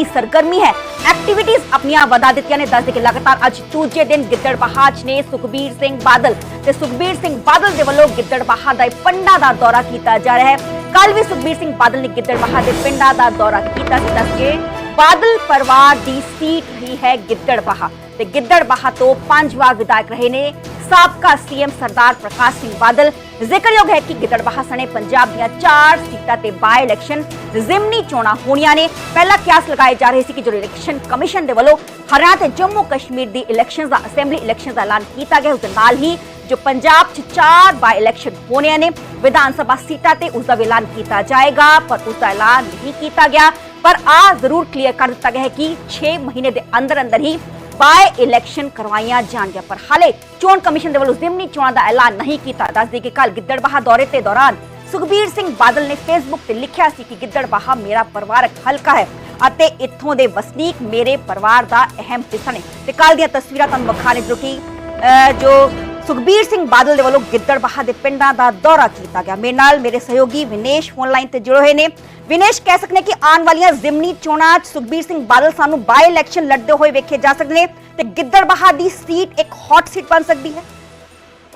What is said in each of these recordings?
ਆਪਣੀ ਸਰਗਰਮੀ ਹੈ ਐਕਟੀਵਿਟੀਜ਼ ਆਪਣੀਆਂ ਵਧਾ ਦਿੱਤੀਆਂ ਨੇ ਦੱਸਦੇ ਕਿ ਲਗਾਤਾਰ ਅੱਜ ਦੂਜੇ ਦਿਨ ਗਿੱਦੜਬਾਹਾ 'ਚ ਨੇ ਸੁਖਬੀਰ ਸਿੰਘ ਬਾਦਲ ਤੇ ਸੁਖਬੀਰ ਸਿੰਘ ਬਾਦਲ ਦੇ ਵੱਲੋਂ ਗਿੱਦੜਬਾਹਾ ਦਾ ਪਿੰਡਾਂ ਦਾ ਦੌਰਾ ਕੀਤਾ ਜਾ ਰਿਹਾ ਹੈ ਕੱਲ ਵੀ ਸੁਖਬੀਰ ਸਿੰਘ ਬਾਦਲ ਨੇ ਗਿੱਦੜਬਾਹਾ ਦੇ ਪਿੰਡਾਂ ਦਾ ਦੌਰਾ ਕੀਤਾ ਸੀ ਦੱਸ ਕੇ ਬਾਦਲ ਪਰਿਵਾਰ ਦੀ ਸੀਟ ਹੀ ਹੈ ਗਿੱਦੜਬਾਹਾ ਤੇ ਗਿੱਦੜਬਾਹਾ ਤੋਂ ਪੰਜ ਵਾਰ ਵਿਧਾਇਕ ਰਹੇ ਨੇ ਸਾਬਕਾ ਸੀਐਮ ਸਰਦਾਰ ਪ੍ਰਕਾਸ਼ ਸਿੰਘ ਬਾਦਲ ਜ਼ਿਕਰਯੋਗ ਹੈ ਕਿ ਗਿੱਦੜਬਾਹਾ ਸਣੇ ਪੰਜਾਬ ਦੀਆਂ ਚਾਰ ਸੀਟਾਂ ਤੇ ਬਾਈ ਇਲੈਕਸ਼ਨ ਜ਼ਿਮਨੀ ਚੋਣਾਂ ਹੋਣੀਆਂ ਨੇ। ਪਹਿਲਾ ਕਿਆਸ ਲਗਾਏ ਜਾ ਰਹੇ ਸੀ ਕਿ ਜੋ ਇਲੈਕਸ਼ਨ ਕਮਿਸ਼ਨ ਦੇ ਵੱਲੋਂ ਹਰਿਆਣਾ ਤੇ ਜੰਮੂ ਕਸ਼ਮੀਰ ਦੀ ਇਲੈਕਸ਼ਨਸ ਦਾ ਅਸੈਂਬਲੀ ਇਲੈਕਸ਼ਨਸ ਦਾ ਐਲਾਨ ਕੀਤਾ ਗਿਆ, ਉਸ ਦੇ ਨਾਲ ਹੀ ਜੋ ਪੰਜਾਬ 'ਚ ਚਾਰ ਬਾਈ ਇਲੈਕਸ਼ਨ ਹੋਣੇ ਨੇ, ਵਿਧਾਨ ਸਭਾ ਸੀਟਾਂ ਤੇ ਉਸ ਦਾ ਵੀ ਐਲਾਨ ਕੀਤਾ ਜਾਏਗਾ, ਪਰ ਉਸ ਦਾ ਐਲਾਨ ਨਹੀਂ ਕੀਤਾ ਗਿਆ। ਪਰ ਆ ਜ਼ਰੂਰ ਕਲੀਅਰ ਕਰ ਦਿੱਤਾ ਗਿਆ ਹੈ ਕਿ 6 ਮਹੀਨੇ ਦੇ ਅੰਦਰ ਅੰਦਰ ਹੀ ਬਾਈ ਇਲੈਕਸ਼ਨ ਕਰਵਾਈਆਂ ਜਾਣਗੀਆਂ ਪਰ ਹਾਲੇ ਚੋਣ ਕਮਿਸ਼ਨ ਦੇ ਵੱਲੋਂ ਜ਼ਿਮਨੀ ਚੋਣਾਂ ਦਾ ਐਲਾਨ ਨਹੀਂ ਕੀਤਾ ਦੱਸਦੇ ਕਿ ਕੱਲ ਗਿੱਦੜਬਾਹਾ ਦੌਰੇ ਤੇ ਦੌਰਾਨ ਸੁਖਬੀਰ ਸਿੰਘ ਬਾਦਲ ਨੇ ਫੇਸਬੁੱਕ ਤੇ ਲਿਖਿਆ ਸੀ ਕਿ ਗਿੱਦੜਬਾਹਾ ਮੇਰਾ ਪਰਿਵਾਰਕ ਹਲਕਾ ਹੈ ਅਤੇ ਇੱਥੋਂ ਦੇ ਵਸਨੀਕ ਮੇਰੇ ਪਰਿਵਾਰ ਦਾ ਅਹਿਮ ਹਿੱਸਾ ਨੇ ਤੇ ਕੱਲ ਦੀਆਂ ਤਸਵੀਰਾਂ ਤੁਹਾਨੂੰ ਵਿਖਾਣੇ ਜੋ ਕਿ ਜੋ ਸੁਖਬੀਰ ਸਿੰਘ ਬਾਦਲ ਦੇ ਵੱਲੋਂ ਗਿੱਦੜਬਾਹਾ ਦੇ ਪਿੰਡਾਂ ਦਾ ਦੌਰਾ ਕੀਤਾ ਗਿਆ। ਮੇਰੇ ਨਾਲ ਮੇਰੇ ਸਹਿਯੋਗੀ ਵਿਨੇਸ਼ ਫੋਨ ਲਾਈਨ ਤੇ ਜੁੜੇ ਹੋਏ ਨੇ। ਵਿਨੇਸ਼, ਕਹਿ ਸਕਦੇ ਨੇ ਕਿ ਆਉਣ ਵਾਲੀਆਂ ਜ਼ਿਮਨੀ ਚੋਣਾਂ 'ਚ ਸੁਖਬੀਰ ਸਿੰਘ ਬਾਦਲ ਸਾਨੂੰ ਬਾਈ ਇਲੈਕਸ਼ਨ ਲੜਦੇ ਹੋਏ ਵੇਖੇ ਜਾ ਸਕਦੇ ਨੇ ਤੇ ਗਿੱਦੜਬਾਹਾ ਦੀ ਸੀਟ ਇੱਕ ਹੌਟ ਸੀਟ ਬਣ ਸਕਦੀ ਹੈ।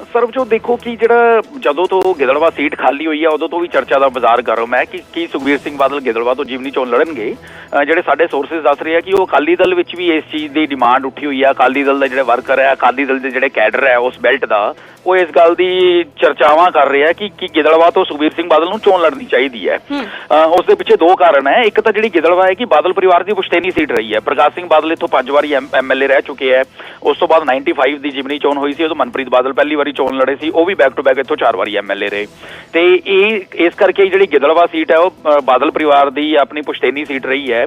ਸਰਬਜੋਤ ਦੇਖੋ ਕਿ ਜਿਹੜਾ ਜਦੋਂ ਤੋਂ ਗਿੱਦੜਵਾ ਸੀਟ ਖਾਲੀ ਹੋਈ ਆ ਉਦੋਂ ਤੋਂ ਵੀ ਚਰਚਾ ਦਾ ਬਾਜ਼ਾਰ ਗਰਮ ਹੈ ਕਿ ਕੀ ਸੁਖਬੀਰ ਸਿੰਘ ਬਾਦਲ ਗਿੱਦੜਵਾ ਤੋਂ ਜਿਮਨੀ ਚੋਣ ਲੜਨਗੇ। ਜਿਹੜੇ ਸਾਡੇ ਸੋਰਸਸ ਦੱਸ ਰਹੇ ਆ ਕਿ ਉਹ ਅਕਾਲੀ ਦਲ ਵਿੱਚ ਵੀ ਇਸ ਚੀਜ਼ ਦੀ ਡਿਮਾਂਡ ਉੱਠੀ ਹੋਈ ਆ। ਅਕਾਲੀ ਦਲ ਦਾ ਜਿਹੜੇ ਵਰਕਰ ਹੈ ਅਕਾਲੀ ਦਲ ਦੇ ਜਿਹੜੇ ਕੈਡਰ ਹੈ ਉਸ ਬੈਲਟ ਦਾ ਉਹ ਇਸ ਗੱਲ ਦੀ ਚਰਚਾਵਾਂ ਕਰ ਰਹੇ ਆ ਕਿ ਕੀ ਗਿੱਦੜਵਾ ਤੋਂ ਸੁਖਬੀਰ ਸਿੰਘ ਬਾਦਲ ਨੂੰ ਚੋਣ ਲੜਨੀ ਚਾਹੀਦੀ ਹੈ। ਉਸ ਦੇ ਪਿੱਛੇ ਦੋ ਕਾਰਨ ਹੈ। ਇੱਕ ਤਾਂ ਜਿਹੜੀ ਗਿੱਦੜਵਾ ਹੈ ਕਿ ਬਾਦਲ ਪਰਿਵਾਰ ਦੀ ਪੁਸ਼ਤੈਨੀ ਸੀਟ ਰਹੀ ਹੈ। ਪ੍ਰਕਾਸ਼ ਸਿੰਘ ਬਾਦਲ ਇੱਥੋਂ ਪੰਜ ਵਾਰੀ ਐਮਐਲਏ ਰਹਿ ਚੁੱਕੇ ਹੈ। ਉਸ ਤੋਂ ਬਾਅਦ 95 ਦੀ ਜਿਮਨੀ ਚੋਣ ਹੋਈ ਸੀ ਉਦੋਂ ਮਨਪ੍ਰੀਤ ਬਾਦਲ ਪਹਿਲੀ ਵਾਰੀ ਚੋਣ ਲੜੇ ਸੀ ਉਹ ਵੀ ਬੈਕ ਟੂ ਬੈਕ ਇੱਥੋਂ ਚਾਰ ਵਾਰੀ ਐਮਐਲਏ ਰਹੇ। ਤੇ ਇਹ ਇਸ ਕਰਕੇ ਜਿਹੜੀ ਗਿੱਦੜਵਾ ਸੀਟ ਹੈ ਉਹ ਬਾਦਲ ਪਰਿਵਾਰ ਦੀ ਆਪਣੀ ਪੁਸ਼ਤੈਨੀ ਸੀਟ ਰਹੀ ਹੈ।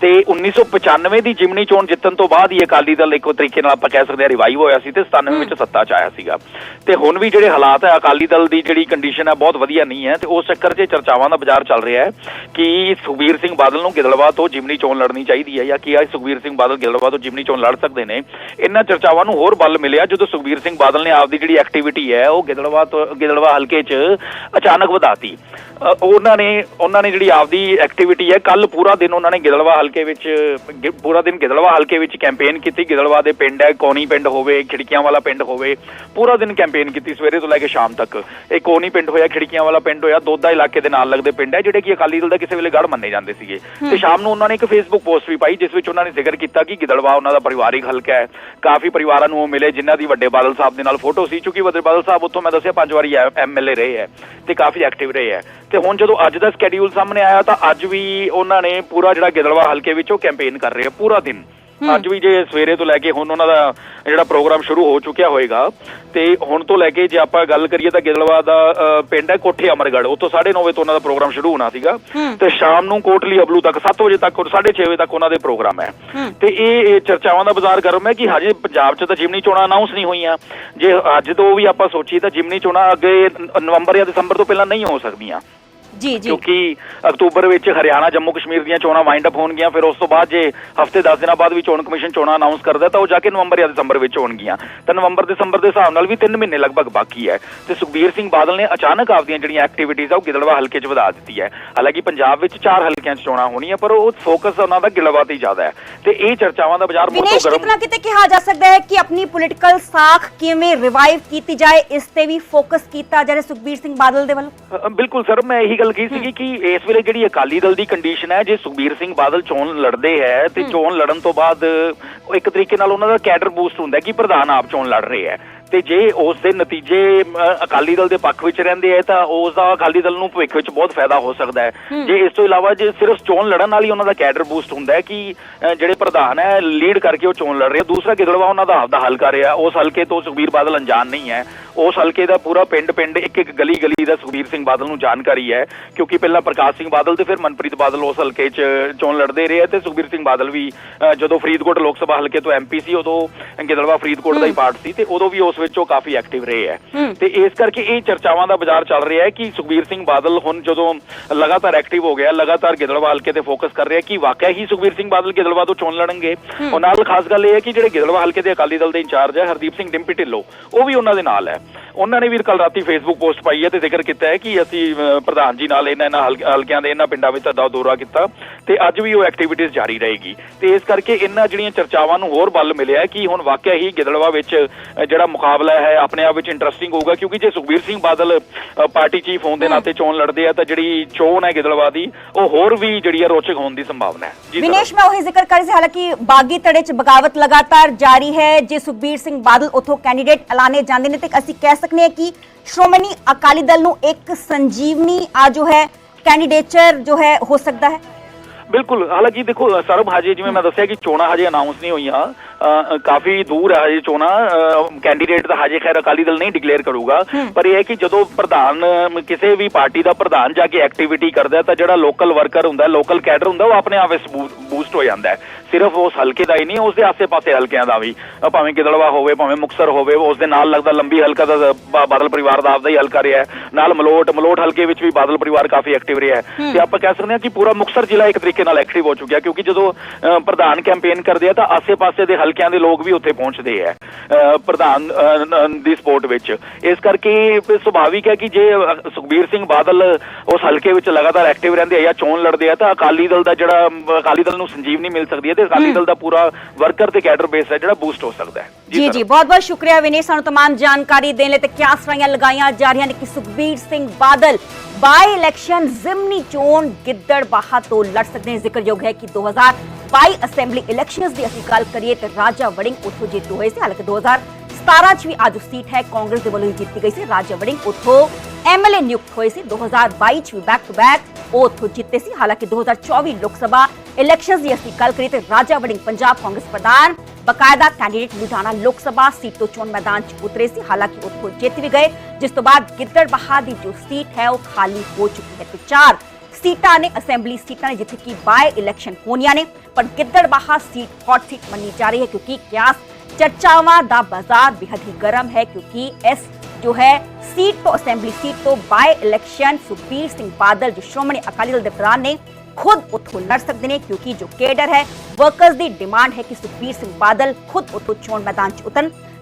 ਤੇ 1995 ਦੀ ਜਿਮਨੀ ਚੋਣ ਜਿੱਤਣ ਤੋਂ ਬਾਅਦ ਹੀ ਅਕਾਲੀ ਦਲ ਇੱਕੋ ਤਰੀਕੇ ਨਾਲ ਆਪਾਂ ਕਹਿ ਸਕਦੇ ਹਾਂ ਰਿਵਾਈਵ ਹੋਇਆ ਸੀ ਤੇ 97 ਵਿੱਚ ਸੱਤਾ 'ਚ ਆਇਆ ਸੀਗਾ। ਤੇ ਹੁਣ ਵੀ ਜਿਹੜੇ ਹਾਲਾਤ ਹੈ ਅਕਾਲੀ ਦਲ ਦੀ ਜਿਹੜੀ ਕੰਡੀਸ਼ਨ ਹੈ ਬਹੁਤ ਵਧੀਆ ਨਹੀਂ ਹੈ। ਤੇ ਉਸ ਚੱਕਰ 'ਚ ਚਰਚਾਵਾਂ ਦਾ ਬਾਜ਼ਾਰ ਚੱਲ ਰਿਹਾ ਹੈ ਕਿ ਸੁਖਬੀਰ ਸਿੰਘ ਬਾਦਲ ਨੂੰ ਗਿੱਦੜਵਾ ਤੋਂ ਜਿਮਨੀ ਚੋਣ ਲੜਨੀ ਚਾਹੀਦੀ ਹੈ ਜਾਂ ਕੀ ਅੱਜ ਸੁਖਬੀਰ ਸਿੰਘ ਬਾਦਲ ਗਿੱਦੜਵਾ ਤੋਂ ਜਿਮਨੀ ਚੋਣ ਲੜ ਸਕਦੇ ਨੇ। ਇਹਨਾਂ ਚਰਚਾਵਾਂ ਨੂੰ ਹੋਰ ਬਲ ਮਿਲਿਆ ਜਦੋਂ ਸੁਖਬੀਰ ਸਿੰਘ ਬਾਦਲ ਨੇ ਆਪਦੀ ਜਿਹੜੀ ਐਕਟੀਵਿਟੀ ਹੈ ਉਹ ਗਿੱਦੜਵਾ ਤੋਂ ਗਿੱਦੜਵਾ ਹਲਕੇ 'ਚ ਅਚਾਨਕ ਵਧਾਤੀ। ਉਹਨਾਂ ਨੇ ਉਹਨਾਂ ਨੇ ਜਿਹੜੀ ਆਪਦੀ ਐਕਟੀਵਿਟੀ ਹੈ ਕੱਲ ਪੂਰਾ ਦਿਨ ਉਹਨਾਂ ਨੇ ਗਿੱਦੜਵਾ ਹਲਕੇ ਵਿੱਚ ਪੂਰਾ ਦਿਨ ਗਿੱਦੜਵਾ ਹਲਕੇ ਵਿੱਚ ਕੈਂਪੇਨ ਕੀਤੀ। ਗਿੱਦੜਵਾ ਦੇ ਪਿੰਡ ਹੈ ਕੋਨੀ ਪਿੰਡ ਹੋਵੇ ਖਿੜਕੀਆਂ ਵਾਲਾ ਪਿੰਡ ਹੋਵੇ ਪੂਰਾ ਦਿਨ ਕੈਂਪੇਨ ਕੀਤੀ ਸਵੇਰੇ ਤੋਂ ਲੈ ਕੇ ਸ਼ਾਮ ਤੱਕ। ਇਹ ਕੋਨੀ ਪਿੰਡ ਹੋਇਆ ਖਿੜਕੀਆਂ ਵਾਲਾ ਪਿੰਡ ਹੋਇਆ ਦੋਦਾ ਇਲਾਕੇ ਦੇ ਨਾਲ ਲੱਗਦੇ ਪਿੰਡ ਹੈ ਜਿਹੜੇ ਕਿ ਅਕਾਲੀ ਦਲ ਦਾ ਕਿਸੇ ਵੇਲੇ ਗੜ ਮੰਨੇ ਜਾਂਦੇ ਸੀਗੇ। ਤੇ ਸ਼ਾਮ ਨੂੰ ਉਹਨਾਂ ਨੇ ਇੱਕ ਫੇਸਬੁੱਕ ਪੋਸਟ ਵੀ ਪਾਈ ਜਿਸ ਵਿੱਚ ਉਹਨਾਂ ਨੇ ਜ਼ਿਕਰ ਕੀਤਾ ਕਿ ਗਿੱਦੜਵਾ ਉਹਨਾਂ ਦਾ ਪਰਿਵਾਰਿਕ ਹਲਕਾ ਹੈ। ਕਾਫੀ ਪਰਿਵਾਰਾਂ ਨੂੰ ਉਹ ਮਿਲੇ ਜਿਨ੍ਹਾਂ ਦੀ ਵੱਡੇ ਬਾਦਲ ਸਾਹਿਬ ਦੇ ਨਾਲ ਫੋਟੋ ਸੀ ਕਿਉਂਕਿ ਵੱਡੇ ਬਾਦਲ ਸਾਹਿਬ ਉੱਥੋਂ ਮੈਂ ਦੱਸਿਆ ਪੰਜ ਵਾਰੀ ਐਮਐਲਏ ਰਹੇ ਹੈ ਤੇ ਕਾਫੀ ਐਕਟਿਵ ਰਹੇ ਹੈ ਤੇ ਹੁਣ ਜਦੋਂ ਅੱਜ ਦਾ ਸਕੇਡਿਊਲ ਸਾਹਮਣੇ ਆਇਆ ਤਾਂ ਅੱਜ ਵੀ ਉਹਨਾਂ ਨੇ ਪੂਰਾ ਜਿਹੜਾ ਗਿੱਦੜਵਾ ਹਲਕੇ ਵਿੱਚ ਉਹ ਕੈਂਪੇਨ ਕਰ ਰਹੇ ਆ, ਪੂਰਾ ਦਿਨ। ਅੱਜ ਵੀ ਜੇ ਸਵੇਰੇ ਤੋਂ ਲੈ ਕੇ ਹੁਣ ਉਹਨਾਂ ਦਾ ਜਿਹੜਾ ਪ੍ਰੋਗਰਾਮ ਸ਼ੁਰੂ ਹੋ ਚੁੱਕਿਆ ਹੋਏਗਾ ਤੇ ਹੁਣ ਤੋਂ ਲੈ ਕੇ ਜੇ ਆਪਾਂ ਗੱਲ ਕਰੀਏ ਤਾਂ ਗਿੱਦੜਵਾ ਦਾ ਪਿੰਡ ਹੈ ਕੋਠੇ ਅਮਰਗੜ ਉੱਥੋਂ 9:30 ਵਜੇ ਤੋਂ ਉਹਨਾਂ ਦਾ ਪ੍ਰੋਗਰਾਮ ਸ਼ੁਰੂ ਹੋਣਾ ਸੀਗਾ। ਤੇ ਸ਼ਾਮ ਨੂੰ ਕੋਟਲੀ ਅਬਲੂ ਤੱਕ 7 ਵਜੇ ਤੱਕ 6:30 ਵਜੇ ਤੱਕ ਉਹਨਾਂ ਦੇ ਪ੍ਰੋਗਰਾਮ ਹੈ। ਤੇ ਇਹ ਚਰਚਾਵਾਂ ਦਾ ਬਾਜ਼ਾਰ ਗਰਮ ਹੈ ਕਿ ਹਜੇ ਪੰਜਾਬ 'ਚ ਤਾਂ ਜਿਮਨੀ ਚੋਣਾਂ ਅਨਾਉਂਸ ਨਹੀਂ ਹੋਈਆਂ। ਜੇ ਅੱਜ ਤੋਂ ਵੀ ਆਪਾਂ ਸੋਚੀਏ ਤਾਂ ਜਿਮਨੀ ਚੋਣਾਂ ਅੱਗੇ ਨਵੰਬਰ ਜਾਂ ਦਸੰਬਰ ਤੋਂ ਪਹਿਲਾਂ ਨਹੀਂ ਹੋ ਸਕਦੀਆਂ। ਜੀ ਜੀ। ਕਿਉਂਕਿ ਅਕਤੂਬਰ ਵਿੱਚ ਹਰਿਆਣਾ ਜੰਮੂ ਕਸ਼ਮੀਰ ਦੀਆਂ ਚੋਣਾਂ ਵਾਈਂਡ ਅਪ ਹੋਣਗੀਆਂ ਫਿਰ ਉਸ ਤੋਂ ਬਾਅਦ ਜੇ ਹਫ਼ਤੇ 10 ਦਿਨਾਂ ਬਾਅਦ ਵੀ ਚੋਣ ਕਮਿਸ਼ਨ ਚੋਣਾਂ ਅਨਾਉਂਸ ਕਰਦਾ ਤਾਂ ਉਹ ਜਾ ਕੇ ਨਵੰਬਰ ਜਾਂ ਦਸੰਬਰ ਵਿੱਚ ਹੋਣਗੀਆਂ। ਤਾਂ ਨਵੰਬਰ ਦਸੰਬਰ ਦੇ ਹਿਸਾਬ ਨਾਲ ਵੀ 3 ਮਹੀਨੇ ਲਗਭਗ ਬਾਕੀ ਹੈ। ਤੇ ਸੁਖਬੀਰ ਸਿੰਘ ਬਾਦਲ ਨੇ ਅਚਾਨਕ ਆਪਦੀਆਂ ਜਿਹੜੀਆਂ ਐਕਟੀਵਿਟੀਜ਼ ਆ ਉਹ ਗਿੱਦੜਵਾ ਹਲਕੇ 'ਚ ਵਧਾ ਦਿੱਤੀ ਹੈ। ਹਾਲਾਂਕਿ ਪੰਜਾਬ ਵਿੱਚ ਚਾਰ ਹਲਕਿਆਂ 'ਚ ਚੋਣਾਂ ਹੋਣੀਆਂ ਪਰ ਉਹ ਫੋਕਸ ਉਹਨਾਂ ਦਾ ਗਿੱਦੜਵਾ ਤੇ ਜ਼ਿਆਦਾ ਹੈ। ਤੇ ਇਹ ਚਰਚਾਵਾਂ ਦਾ ਬਾਜ਼ਾਰ ਬਹੁਤ ਗਰਮ ਕਿਤਨਾ ਕਿਤੇ ਕਿਹਾ ਜਾ ਸਕਦਾ ਹੈ ਕਿ ਆਪਣੀ ਪੋਲਿਟੀਕਲ ਸਾਖ ਕਿਵੇਂ ਰਿਵਾਈਵ ਕੀਤੀ ਜਾਏ ਇਸ ਤੇ ਵੀ ਫੋਕਸ ਕੀਤਾ ਜਾ ਰਿਹਾ ਸੁਖਬੀਰ ਸਿੰਘ ਬਾਦਲ ਦੇ ਵੱਲੋਂ? ਬਿਲਕੁਲ ਸਰ ਮੈਂ ਇਹੀ ਗੱਲ ਕਹੀ ਸੀਗੀ ਕਿ ਇਸ ਵੇਲੇ ਜਿਹੜੀ ਅਕਾਲੀ ਦਲ ਦੀ ਕੰਡੀਸ਼ਨ ਹੈ ਜੇ ਸੁਖਬੀਰ ਸਿੰਘ ਬਾਦਲ ਚੋਣ ਲੜਦੇ ਹੈ ਤੇ ਚੋਣ ਲੜਨ ਤੋਂ ਬਾਅਦ ਇੱਕ ਤਰੀਕੇ ਨਾਲ ਉਹਨਾਂ ਦਾ ਕੈਡਰ ਬੂਸਟ ਹੁੰਦਾ ਕਿ ਪ੍ਰਧਾਨ ਆਪ ਚੋਣ ਲੜ ਰਹੇ ਹੈ। ਤੇ ਜੇ ਉਸ ਦੇ ਨਤੀਜੇ ਅਕਾਲੀ ਦਲ ਦੇ ਪੱਖ ਵਿੱਚ ਰਹਿੰਦੇ ਹੈ ਤਾਂ ਉਸ ਦਾ ਅਕਾਲੀ ਦਲ ਨੂੰ ਭਵਿੱਖ ਵਿੱਚ ਬਹੁਤ ਫਾਇਦਾ ਹੋ ਸਕਦਾ ਹੈ। ਜੇ ਇਸ ਤੋਂ ਇਲਾਵਾ ਜੇ ਸਿਰਫ ਚੋਣ ਲੜਨ ਨਾਲ ਹੀ ਉਹਨਾਂ ਦਾ ਕੈਡਰ ਬੂਸਟ ਹੁੰਦਾ ਹੈ ਕਿ ਜਿਹੜੇ ਪ੍ਰਧਾਨ ਹੈ ਲੀਡ ਕਰਕੇ ਉਹ ਚੋਣ ਲੜ ਰਹੇ ਦੂਸਰਾ ਗਿੱਦੜਵਾ ਉਹਨਾਂ ਦਾ ਆਪਦਾ ਹਲਕਾ ਰਿਹਾ। ਉਸ ਹਲਕੇ ਤੋਂ ਸੁਖਬੀਰ ਬਾਦਲ ਅਣਜਾਣ ਨਹੀਂ ਹੈ। ਉਸ ਹਲਕੇ ਦਾ ਪੂਰਾ ਪਿੰਡ ਪਿੰਡ ਇੱਕ ਇੱਕ ਗਲੀ ਗਲੀ ਦਾ ਸੁਖਬੀਰ ਸਿੰਘ ਬਾਦਲ ਨੂੰ ਜਾਣਕਾਰੀ ਹੈ ਕਿਉਂਕਿ ਪਹਿਲਾਂ ਪ੍ਰਕਾਸ਼ ਸਿੰਘ ਬਾਦਲ ਤੇ ਫਿਰ ਮਨਪ੍ਰੀਤ ਬਾਦਲ ਉਸ ਹਲਕੇ 'ਚ ਚੋਣ ਲੜਦੇ ਰਹੇ ਤੇ ਸੁਖਬੀਰ ਸਿੰਘ ਬਾਦਲ ਵੀ ਜਦੋਂ ਫਰੀਦਕੋਟ ਲੋਕ ਸਭਾ ਹਲਕੇ ਤੋਂ ਐਮਪੀ ਸੀ ਉਦੋਂ ਗਿੱਦੜਵਾ ਫਰੀਦਕੋਟ ਦਾ ਹੀ। ਪਾਰਟ ਸੀ ਤੇ ਉਦੋਂ ਵੀ ਉਸ ਵਿੱਚ ਉਹ ਕਾਫੀ ਐਕਟਿਵ ਰਹੇ ਹੈ। ਤੇ ਇਸ ਕਰਕੇ ਇਹ ਚਰਚਾਵਾਂ ਦਾ ਬਾਜ਼ਾਰ ਚੱਲ ਰਿਹਾ ਹੈ ਕਿ ਸੁਖਬੀਰ ਸਿੰਘ ਬਾਦਲ ਹੁਣ ਜਦੋਂ ਲਗਾਤਾਰ ਐਕਟਿਵ ਹੋ ਗਿਆ ਲਗਾਤਾਰ ਗਿੱਦੜਵਾ ਹਲਕੇ ਤੇ ਫੋਕਸ ਕਰ ਰਿਹਾ ਕਿ ਵਾਕਿਆ ਹੀ ਸੁਖਬੀਰ ਸਿੰਘ ਬਾਦਲ ਗਿੱਦੜਵਾ ਤੋਂ ਚੋਣ ਲੜਨਗੇ। ਉਹ ਨਾਲ ਖਾਸ ਗੱਲ ਇਹ ਹੈ ਕਿ ਜਿਹੜੇ ਗਿੱਦੜਵਾ ਹਲਕੇ ਦੇ ਅਕਾਲੀ ਦਲ ਦੇ ਇੰਚਾਰਜ ਹੈ ਹਰਦੀਪ ਸਿੰਘ ਡਿੰਪੀ ਢਿੱਲੋਂ ਉਹ ਵੀ ਉਹਨਾਂ ਦੇ ਨਾਲ ਹੈ। ਉਹਨਾਂ ਨੇ ਵੀ ਕੱਲ ਰਾਤੀ ਫੇਸਬੁੱਕ ਪੋਸਟ ਪਾਈ ਹੈ ਤੇ ਜ਼ਿਕਰ ਕੀਤਾ ਹੈ ਕਿ ਅਸੀਂ ਪ੍ਰਧਾਨ ਜੀ ਨਾਲ ਇਹਨਾਂ ਇਹਨਾਂ ਹਲਕ- ਹਲਕਿਆਂ ਦੇ ਇਹਨਾਂ ਪਿੰਡਾਂ ਵਿੱਚ ਦਾ ਦੌਰਾ ਕੀਤਾ ਤੇ ਅੱਜ ਵੀ ਉਹ ਐਕਟੀਵਿਟੀਜ਼ ਜਾਰੀ ਰਹੇਗੀ। ਤੇ ਇਸ ਕਰਕੇ ਇਹਨਾਂ ਜਿਹੜੀਆਂ ਚਰਚਾਵਾਂ ਨੂੰ ਹੋਰ ਬਲ ਮਿਲਿਆ ਕਿ ਹੁਣ ਵਾਕਿਆ ਹੀ ਗਿੱਦੜਵਾ ਵਿੱਚ ਜਿਹੜਾ ਮੁਕਾਬਲਾ ਹੈ ਆਪਣੇ ਆਪ ਵਿੱਚ ਇੰਟਰਸਟਿੰਗ ਹੋਊਗਾ ਕਿਉਂਕਿ ਜੇ ਸੁਖਬੀਰ ਸਿੰਘ ਬਾਦਲ ਪਾਰਟੀ ਚੀਫ ਹੋਣ ਦੇ ਨਾਤੇ ਚੋਣ ਲੜਦੇ ਆ ਤਾਂ ਜਿਹੜੀ ਚੋਣ ਹੈ ਗਿੱਦੜਵਾ ਦੀ ਉਹ ਹੋਰ ਵੀ ਜਿਹੜੀ ਹੈ ਰੋਚਕ ਹੋਣ ਦੀ ਸੰਭਾਵਨਾ ਹੈ। ਵਿਨੇਸ਼ ਮੈਂ ਉਹੀ ਜ਼ਿਕਰ ਕਰ ਰਹੀ ਸੀ ਹਾਲਾਂਕਿ ਬਾਗੀ ਧੜੇ 'ਚ ਬਗਾਵਤ ਲਗਾਤਾਰ ਜਾਰੀ ਹੈ ਜੇ ਸੁਖਬੀਰ ਸਿੰਘ ਬਾਦਲ ਉਥੋਂ ਕੈਂਡੀਡੇਟ ਐਲਾਨੇ ਜਾਂਦੇ ਨੇ ਤੇ ਅਸੀਂ ਕਹਿ ਸਕਨੇ ਹਾਂ ਕਿ ਸ਼੍ਰੋਮਣੀ ਅਕਾਲੀ ਦਲ ਨੂੰ ਇੱਕ ਸੰਜੀਵਨੀ ਆ ਜੋ ਹੈ ਕੈਂਡੀਡੇਚਰ ਜੋ ਹੈ ਹੋ ਸਕਦਾ ਹੈ। ਬਿਲਕੁਲ ਹਾਲਾਂਕਿ ਦੇਖੋ ਸਰਬ ਹਜੇ ਜਿਵੇਂ ਮੈਂ ਦੱਸਿਆ ਕਿ ਚੋਣਾਂ ਹਜੇ ਅਨਾਉਂਸ ਨਹੀਂ ਹੋਈਆਂ ਕਾਫੀ ਦੂਰ ਹੈ ਹਜੇ ਚੋਣਾਂ। ਕੈਂਡੀਡੇਟ ਦਾ ਹਜੇ ਖੈਰ ਅਕਾਲੀ ਦਲ ਨਹੀਂ ਡਿਕਲੇਅਰ ਕਰੂਗਾ। ਪਰ ਇਹ ਹੈ ਕਿ ਜਦੋਂ ਪ੍ਰਧਾਨ ਕਿਸੇ ਵੀ ਪਾਰਟੀ ਦਾ ਪ੍ਰਧਾਨ ਜਾ ਕੇ ਐਕਟੀਵਿਟੀ ਕਰਦਾ ਤਾਂ ਜਿਹੜਾ ਲੋਕਲ ਵਰਕਰ ਹੁੰਦਾ ਲੋਕਲ ਕੈਡਰ ਹੁੰਦਾ ਉਹ ਆਪਣੇ ਆਪ ਵਿੱਚ ਬੂਸਟ ਹੋ ਜਾਂਦਾ ਹੈ। ਸਿਰਫ ਉਸ ਹਲਕੇ ਦਾ ਹੀ ਨਹੀਂ ਉਸ ਦੇ ਆਸੇ-ਪਾਸੇ ਹਲਕਿਆਂ ਦਾ ਵੀ। ਭਾਵੇਂ ਗਿੱਦੜਵਾ ਹੋਵੇ ਭਾਵੇਂ ਮੁਕਸਰ ਹੋਵੇ ਉਸ ਦੇ ਨਾਲ ਲੱਗਦਾ ਲੰਬੀ ਹਲਕਾ ਦਾ ਬਾਦਲ ਪਰਿਵਾਰ ਦਾ ਆਪਦਾ ਹੀ ਹਲਕਾ ਰਿਹਾ ਨਾਲ ਮਲੋਟ ਮਲੋਟ ਹਲਕੇ ਵਿੱਚ ਵੀ ਬਾਦਲ ਪਰਿਵਾਰ ਕਾਫੀ ਐਕਟਿਵ ਰਿਹਾ ਤੇ ਆਪਾਂ ਕਹਿ ਸਕਦੇ ਹਾਂ ਕਿ ਪੂਰਾ ਮੁਕਸਰ ਜ਼ਿਲ੍ਹਾ ਇੱਕ ਤਰੀਕੇ ਨਾਲ ਐਕਟਿਵ ਹੋ ਚੁੱਕਿਆ ਕਿਉਂਕਿ ਜਦੋਂ ਪ੍ਰਧਾਨ ਕੈਂਪੇਨ ਕਰਦੇ ਆ ਤਾਂ ਆਸੇ-ਪਾਸੇ ਦੇ ਹਲਕਿਆਂ ਦੇ ਲੋਕ ਵੀ ਉੱਥੇ ਪਹੁੰਚਦੇ ਆ ਅ, ਪ੍ਰਧਾਨ ਅ, ਨ- ਦੀ ਸਪੋਰਟ ਵਿੱਚ ਇਸ ਕਰਕੇ ਇਹ ਸੁਭਾਵਿਕ ਹੈ ਕਿ ਜੇ ਅ, ਸੁਖਬੀਰ ਸਿੰਘ ਬਾਦਲ ਉਸ ਹਲਕੇ ਵਿੱਚ ਲਗਾਤਾਰ ਐਕਟਿਵ ਰਹਿੰਦੇ ਆ ਜਾਂ ਚੋਣ ਲੜਦੇ ਆ ਤਾਂ ਅਕਾਲੀ ਦਲ ਦਾ ਜਿਹੜਾ ਅ, ਅਕਾਲੀ ਦਲ ਨੂੰ ਸੰਜੀਵਨੀ ਮਿਲ ਸਕਦੀ ਹੈ ਤੇ ਅਕਾਲੀ ਦਲ ਦਾ ਪੂਰਾ ਵਰਕਰ ਤੇ ਕੈਡਰ ਬੇਸ ਹੈ ਜਿਹੜਾ ਬੂਸਟ ਹੋ ਸਕਦਾ ਹੈ ਜੀ ਸਰ। ਜੀ ਬਹੁਤ ਬਹੁਤ ਸ਼ੁਕਰੀਆ ਵਿਨੇ ਸਾਨੂੰ तमाम ਜਾਣਕਾਰੀ ਦੇਣ ਲਈ ਤੇ ਕਿਆ ਸਰਾਈਆਂ ਲਗਾਈਆਂ ਜਾ ਰਹੀਆਂ ਨੇ ਕਿ ਸੁਖਬੀਰ ਸਿੰਘ ਬਾਦਲ ਬਾਈ ਇਲੈਕਸ਼ਨ ਜ਼ਿਮਨੀ ਚੋਣ ਗਿੱਦੜਬਾਹਾ ਤੋਂ ਲੜ ਸਕਦੇ ਨੇ ਜ਼ਿਕਰਯੋਗ ਹੈ ਕਿ 2022 ਅਸੈਂਬਲੀ ਇਲੈਕਸ਼ਨਸ ਦੀ ਅਸੀਂ ਗੱਲ ਕਰੀਏ ਤੇ ਰਾਜਾ ਵੜਿੰਗ ਉੱਥੋਂ ਜੇਤੂ ਹੋਏ ਸੀ ਹਾਲਾਂਕਿ 2017 ਚ ਵੀ ਅੱਜ ਸੀਟ ਹੈ ਕਾਂਗਰਸ ਦੇ ਵੱਲੋਂ ਹੀ ਜਿੱਤੀ ਗਈ ਸੀ ਰਾਜਾ ਵੜਿੰਗ ਉੱਥੋਂ ਐਮਐਲਏ ਨਿਯੁਕਤ ਹੋਏ ਸੀ 2022 ਚ ਵੀ ਬੈਕ ਟੂ ਬੈਕ ਉਹ ਉੱਥੋਂ ਜਿੱਤੇ ਸੀ ਹਾਲਾਂਕਿ 2024 ਲੋਕ ਸਭਾ ਇਲੈਕਸ਼ਨਸ ਦੀ ਅਸੀਂ ਗੱਲ ਕਰੀਏ ਤੇ ਰਾਜਾ ਵੜਿੰਗ ਪੰਜਾਬ ਕਾਂਗਰਸ ਪ੍ਰਧਾਨ ਬਕਾਇਦਾ ਕੈਂਡੀਡੇਟ ਲੁਧਿਆਣਾ ਲੋਕ ਸਭਾ ਸੀਟ ਤੋਂ ਚੋਣ ਮੈਦਾਨ 'ਚ ਉਤਰੇ ਸੀ ਹਾਲਾਂਕਿ ਉੱਥੋਂ ਜਿੱਤ ਵੀ ਗਏ ਜਿਸ ਤੋਂ ਬਾਅਦ ਗਿੱਦੜਬਾਹਾ ਦੀ ਜੋ ਸੀਟ ਹੈ ਉਹ ਖਾਲੀ ਹੋ ਚੁੱਕੀ ਹੈ ਤੇ ਚਾਰ ਸੀਟਾਂ ਨੇ ਅਸੈਂਬਲੀ ਸੀਟਾਂ ਨੇ ਜਿੱਥੇ ਕਿ ਬਾਏ ਇਲੈਕਸ਼ਨ ਹੋਣੀਆਂ ਨੇ ਪਰ ਗਿੱਦੜਬਾਹਾ ਸੀਟ ਹੌਟ ਸੀਟ ਮੰਨੀ ਜਾ ਰਹੀ ਹੈ ਕਿਉਂਕਿ ਕਿਆਸ ਚਰਚਾਵਾਂ ਦਾ ਬਾਜ਼ਾਰ ਬੇहद ਹੀ ਗਰਮ ਹੈ ਕਿਉਂਕਿ ਇਸ ਜੋ ਹੈ ਸੀਟ ਤੋਂ ਅਸੈਂਬਲੀ ਸੀਟ ਤੋਂ ਬਾਏ ਇਲੈਕਸ਼ਨ ਸੁਖਬੀਰ ਸਿੰਘ ਬਾਦਲ ਜੋ ਸ਼੍ਰੋਮਣੀ ਅਕਾਲੀ ਦਲ ਦੇ ਪ੍ਰਧਾਨ ਨੇ ਖੁਦ ਉੱਥੋਂ ਲੜ ਸਕਦੇ ਨੇ ਕਿਉਂਕਿ ਜੋ ਕੇਡਰ ਹੈ ਵਰਕਰਸ ਦੀ ਡਿਮਾਂਡ ਹੈ ਕਿ ਸੁਖਬੀਰ ਸਿੰਘ ਬਾਦਲ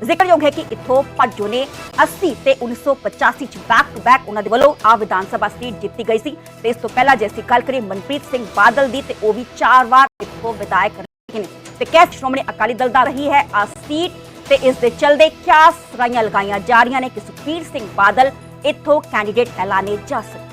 ਜ਼ਿਕਰਯੋਗ ਹੈ ਕਿ ਇੱਥੋਂ ਭੱਜੋ ਨੇ 80 ਤੇ 1985 ਚ ਬੈਕ ਟੂ ਬੈਕ ਉਹਨਾਂ ਦੇ ਵੱਲੋਂ ਆ ਵਿਧਾਨ ਸਭਾ ਸੀਟ ਜਿੱਤੀ ਗਈ ਸੀ। ਤੇ ਇਸ ਤੋਂ ਪਹਿਲਾਂ ਜੇ ਅਸੀਂ ਗੱਲ ਕਰੀਏ ਮਨਪ੍ਰੀਤ ਸਿੰਘ ਬਾਦਲ ਦੀ, ਤੇ ਉਹ ਵੀ ਚਾਰ ਵਾਰ ਇੱਥੋਂ ਵਿਧਾਇਕ ਰਹੇ ਨੇ। ਤੇ ਕੈਸ ਸ਼੍ਰੋਮਣੀ ਅਕਾਲੀ ਦਲ ਦਾ ਰਹੀ ਹੈ ਆ ਸੀਟ, ਤੇ ਇਸ ਦੇ ਚਲਦੇ ਕਿਆ ਸਰਾਈਆਂ ਲਗਾਈਆਂ ਜਾ ਰਹੀਆਂ ਨੇ ਕਿ ਸੁਖਬੀਰ ਸਿੰਘ ਬਾਦਲ ਇੱਥੋਂ ਕੈਂਡੀਡੇਟ ਐਲਾਨੇ ਜਾ ਸਕਦੇ